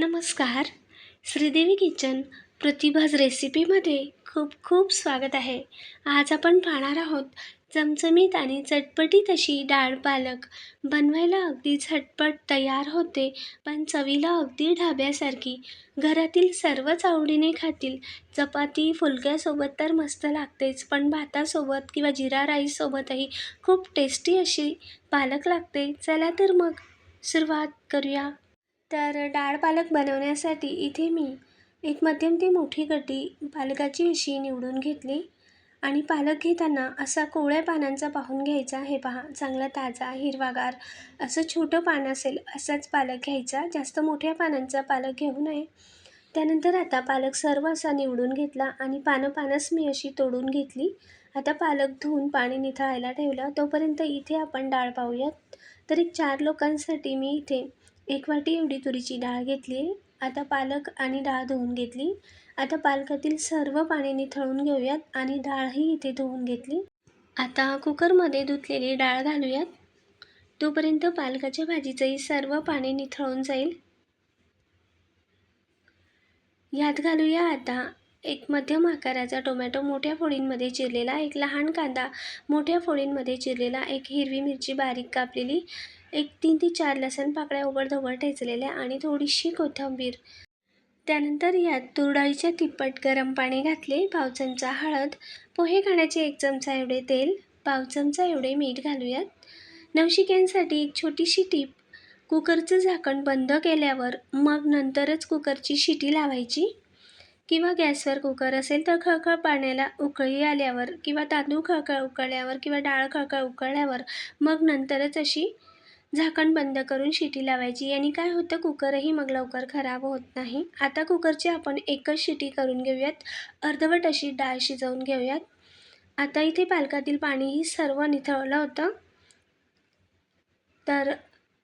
नमस्कार. श्रीदेवी किचन प्रतिभाज रेसिपीमध्ये खूप खूप स्वागत आहे. आज आपण पाहणार आहोत चमचमीत आणि चटपटीत अशी डाळ पालक बनवायला अगदी झटपट तयार होते पण चवीला अगदी ढाब्यासारखी. घरातील सर्वच आवडीने खातील. चपाती फुलक्यासोबत तर मस्त लागतेच पण भातासोबत किंवा जिरा राईससोबतही खूप टेस्टी अशी पालक लागते. चला तर मग सुरुवात करूया. तर डाळ पालक बनवण्यासाठी इथे मी एक मध्यम ते मोठी गड्डी पालकाची अशी निवडून घेतली आणि पालक घेताना असा कोवळ्या पानांचा पाहून घ्यायचा हे पहा चांगला ताजा हिरवागार असं छोटं पान असेल असाच पालक घ्यायचा जास्त मोठ्या पानांचा पालक घेऊ नये. त्यानंतर आता पालक सर्व असा निवडून घेतला आणि पानं पानंच मी अशी तोडून घेतली. आता पालक धुवून पाणी निथळायला ठेवलं. तोपर्यंत इथे आपण डाळ पाहूयात. तर एक चार लोकांसाठी मी इथे एक वाटी एवढी तुरीची डाळ घेतली. आता पालक आणि डाळ धुवून घेतली. आता पालकातील सर्व पाणी निथळून घेऊयात आणि डाळही इथे धुवून घेतली. आता कुकरमध्ये धुतलेली डाळ घालूयात. तोपर्यंत पालकाच्या भाजीचंही सर्व पाणी निथळून जाईल. यात घालूया आता एक मध्यम आकाराचा टोमॅटो मोठ्या फोडींमध्ये चिरलेला एक लहान कांदा मोठ्या फोडींमध्ये चिरलेला एक हिरवी मिरची बारीक कापलेली. एक तीन ते चार लसण पाकळ्या उघड ठेचलेल्या आणि थोडीशी कोथिंबीर. त्यानंतर यात तुरडाळीच्या तिप्पट गरम पाणी घातले पाव चमचा हळद पोहे खाण्याचे एक चमचा एवढे तेल पाव चमचा एवढे मीठ घालूयात. नवशिक्यांसाठी एक छोटीशी टीप कुकरचं झाकण बंद केल्यावर मग नंतरच कुकरची शिटी लावायची. किंवा गॅसवर कुकर असेल तर खळखळ पाण्याला उकळी आल्यावर किंवा तांदूळ खळखळ उकळल्यावर किंवा डाळ खळखळ उकळल्यावर मग नंतरच अशी झाकण बंद करून शिटी लावायची. याने काय होतं कुकरही मग लवकर खराब होत नाही. आता कुकरची आपण एकच शिटी करून घेऊयात. अर्धवट अशी डाळ शिजवून घेऊयात. आता इथे पालकातील पाणीही सर्व निथळलं होतं. तर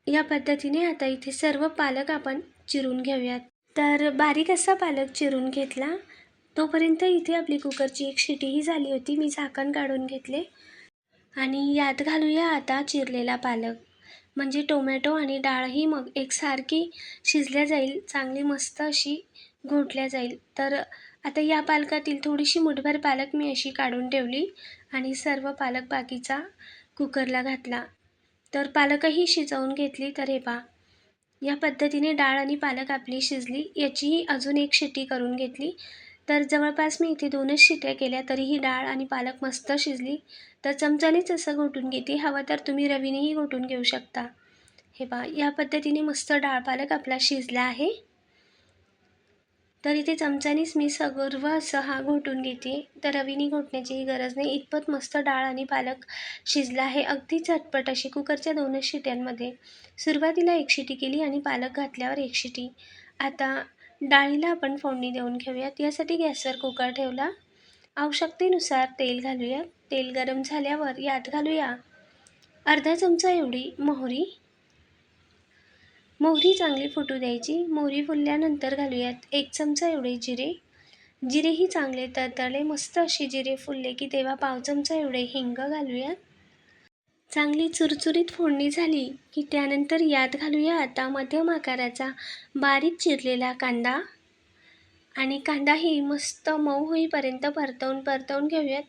या पद्धतीने आता इथे सर्व पालक आपण चिरून घेऊयात. तर बारीक असा पालक चिरून घेतला. तोपर्यंत इथे आपली कुकरची एक शिटीही झाली होती. मी झाकण काढून घेतले. आणि यात घालूया आता चिरलेला पालक. म्हणजे टोमॅटो आणि डाळही मग एकसारखी शिजल्या जाईल चांगली मस्त अशी घोटल्या जाईल. तर आता या पालकातील थोडीशी मुठभर पालक मी अशी काढून ठेवली आणि सर्व पालक बाकीचा कुकरला घातला. तर पालकही शिजवून घेतली तर हे पा या पद्धतीने डाळ आणि पालक आपली शिजली याचीही अजून एक शिट्टी करून घेतली. तर जवळपास मी इथे दोनच शिट्या केल्या तरीही डाळ आणि पालक मस्त शिजली. तर चमचानेच असं घोटून घेते हवं तर तुम्ही रवीनेही घोटून घेऊ शकता. हे पहा या पद्धतीने मस्त डाळ पालक आपला शिजला आहे. तर इथे चमचानीच मी सर्व असं हा घोटून घेते. तर रवीने घोटण्याचीही गरज नाही इतपत मस्त डाळ आणि पालक शिजला आहे. अगदी झटपट अशी कुकरच्या दोनच शिट्यांमध्ये सुरुवातीला एक शिटी केली आणि पालक घातल्यावर एक शिटी. आता डाळीला आपण फोडणी देऊन घेऊयात. यासाठी गॅसवर कुकर ठेवला. आवश्यकतेनुसार तेल घालूया. तेल गरम झाल्यावर यात घालूया अर्धा चमचा एवढी मोहरी. मोहरी चांगली फुटू द्यायची. मोहरी फुलल्यानंतर घालूयात एक चमचा एवढे जिरे. जिरेही चांगले तळतळले मस्त असे जिरे फुलले की तेव्हा पाव चमचा एवढे हिंग घालूयात. चांगली चुरचुरीत फोडणी झाली की त्यानंतर यात घालूया आता मध्यम आकाराचा बारीक चिरलेला कांदा. आणि कांदाही मस्त मऊ होईपर्यंत परतवून परतवून घेऊयात.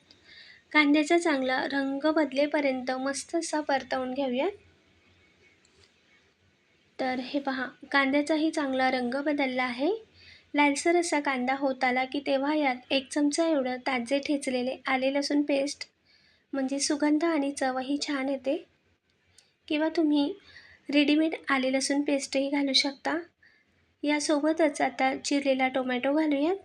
कांद्याचा चांगला रंग बदलेपर्यंत मस्त असा परतवून घेऊयात. तर हे पहा कांद्याचाही चांगला रंग बदलला आहे. लालसर असा कांदा होत आला की तेव्हा यात एक चमचा एवढं ताजे ठेचलेले आले लसूण पेस्ट म्हणजे सुगंध आणि चवही छान येते. किंवा तुम्ही रेडीमेड आले लसूण पेस्टही घालू शकता. यासोबतच आता चिरलेला टोमॅटो घालूयात.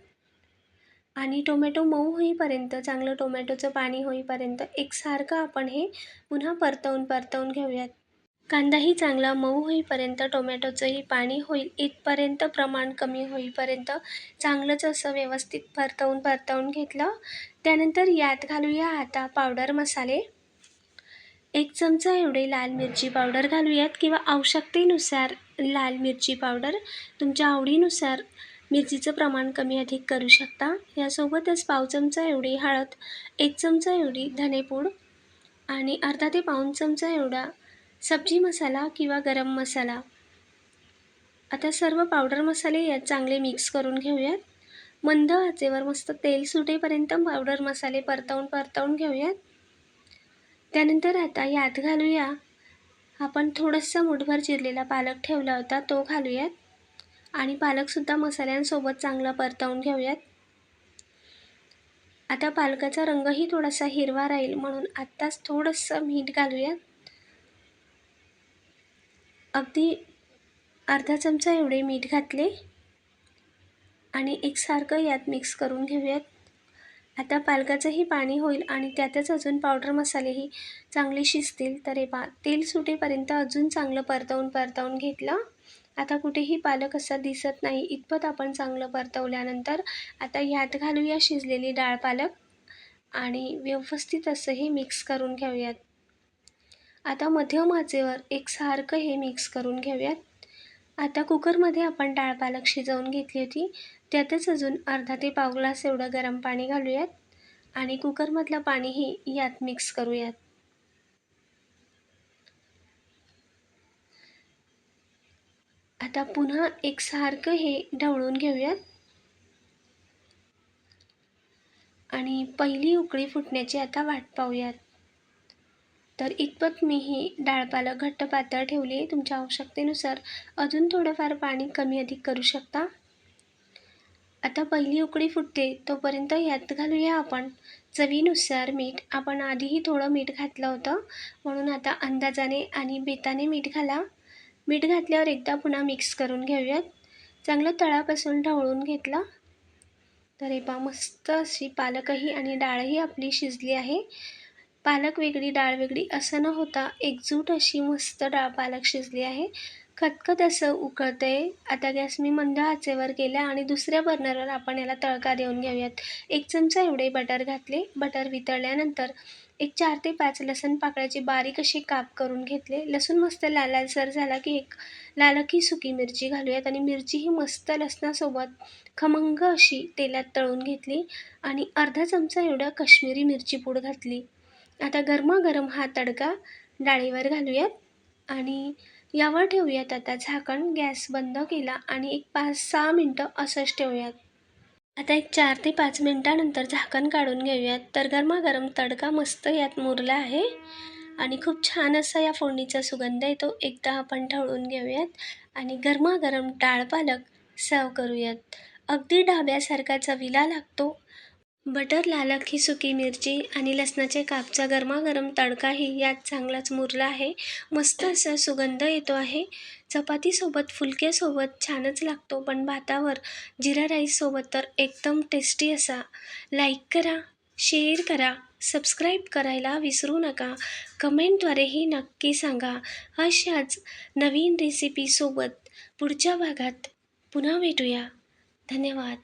आणि टोमॅटो मऊ होईपर्यंत चांगलं टोमॅटोचं पाणी होईपर्यंत एकसारखं आपण हे पुन्हा परतवून परतवून घेऊयात. कांदाही चांगला मऊ होईपर्यंत टोमॅटोचंही पाणी होईल इथपर्यंत प्रमाण कमी होईपर्यंत चांगलंच असं व्यवस्थित परतवून परतवून घेतलं. त्यानंतर यात घालूया आता पावडर मसाले. एक चमचा एवढे लाल मिरची पावडर घालूयात किंवा आवश्यकतेनुसार लाल मिरची पावडर तुमच्या आवडीनुसार मिरचीचं प्रमाण कमी अधिक करू शकता. यासोबतच पाव चमचा एवढी हळद एक चमचा एवढी धनेपूड आणि अर्धा ते पाऊण चमचा एवढा सब्जी मसाला किंवा गरम मसाला. आता सर्व पावडर मसाले यात चांगले मिक्स करून घेऊयात. मंद आचेवर मस्त तेल सुटेपर्यंत पावडर मसाले परतवून परतवून घेऊयात. त्यानंतर आता यात घालूया. आपण थोडंसं मुठभर चिरलेला पालक ठेवला होता तो घालूयात. आणि पालकसुद्धा मसाल्यांसोबत चांगला परतवून घेऊयात. आता पालकाचा रंगही थोडासा हिरवा राहील म्हणून आत्ताच थोडंसं मीठ घालूयात. अगदी अर्धा चमचा एवढे मीठ घातले आणि एकसारखं यात मिक्स करून घेऊयात. आता पालकाचंही पाणी होईल आणि त्यातच अजून पावडर मसालेही चांगले शिजतील. तर हे पा तेल सुटेपर्यंत अजून चांगलं परतवून परतवून घेतलं. आता कुठेही पालक असा दिसत नाही. इतपत आपण चांगलं परतवल्यानंतर आता ह्यात घालूया शिजलेली डाळ पालक आणि व्यवस्थित असं हे मिक्स करून घेऊयात. आता मध्यम आचेवर एकसारखं हे मिक्स करून घेऊयात. आता कुकरमध्ये आपण डाळ पालक शिजवून घेतली होती. त्यातच अजून अर्धा ते पाव ग्लास एवढं गरम पाणी घालूयात आणि कुकरमधलं पाणीही यात मिक्स करूयात. आता पुन्हा एकसारखं हे ढवळून घेऊयात. आणि पहिली उकळी फुटण्याची आता वाट पाहूयात. तर इतपत मी ही डाळ पालक घट्ट पातळ ठेवली आहे. तुमच्या आवश्यकतेनुसार अजून थोडंफार पाणी कमी अधिक करू शकता? आता पहिली उकळी फुटते तोपर्यंत यात घालूया आपण. चवीनुसार मीठ. आपण आधीही थोडं मीठ घातलं होतं म्हणून आता अंदाजाने आणि बेताने मीठ घाला. मीठ घातल्यावर एकदा पुन्हा मिक्स करून घेऊयात. चांगलं तळापासून ढवळून घेतलं. तर हे पा मस्त अशी पालकही आणि डाळही आपली शिजली आहे. पालक वेगळी डाळ वेगळी असं न होता एकजूट अशी मस्त डाळ पालक शिजली आहे. खतखत असं उकळतं आहे आता गॅस मी मंद आचेवर केला आणि दुसऱ्या बर्नरवर आपण याला तळका देऊन घेऊयात. एक चमचा एवढे बटर घातले. बटर वितळल्यानंतर एक चार ते पाच लसण पाकळ्याचे बारीक असे काप करून घेतले. लसूण मस्त लाल लालसर झाला की एक लालकी सुकी मिरची घालूयात आणि मिरची ही मस्त लसणासोबत खमंग अशी तेलात तळून घेतली आणि अर्धा चमचा एवढं काश्मीरी मिरची पूड घातली. आता गरमागरम हा तडका डाळीवर घालूयात आणि यावर ठेवूयात आता झाकण गॅस बंद केला आणि एक पाच सहा मिनटं असंच ठेवूयात. आता एक चार ते पाच मिनटानंतर झाकण काढून घेऊयात. तर गरमागरम तडका मस्त यात मुरला आहे आणि खूप छान असा या फोडणीचा सुगंध आहे तो एकदा आपण ढवळून घेऊयात आणि गरमागरम डाळ पालक सर्व करूयात. अगदी ढाब्यासारखा चवीला लागतो. बटर लालक ही सुकी मिरची आणि लसणाचे कापचा गरमागरम तडकाही यात चांगलाच मुरला आहे. मस्त असा सुगंध येतो आहे. चपातीसोबत फुलक्यासोबत छानच लागतो पण भातावर जिरा राईससोबत तर एकदम टेस्टी असा. लाईक करा शेअर करा सबस्क्राईब करायला विसरू नका. कमेंटद्वारेही नक्की सांगा. अशाच नवीन रेसिपीसोबत पुढच्या भागात पुन्हा भेटूया. धन्यवाद.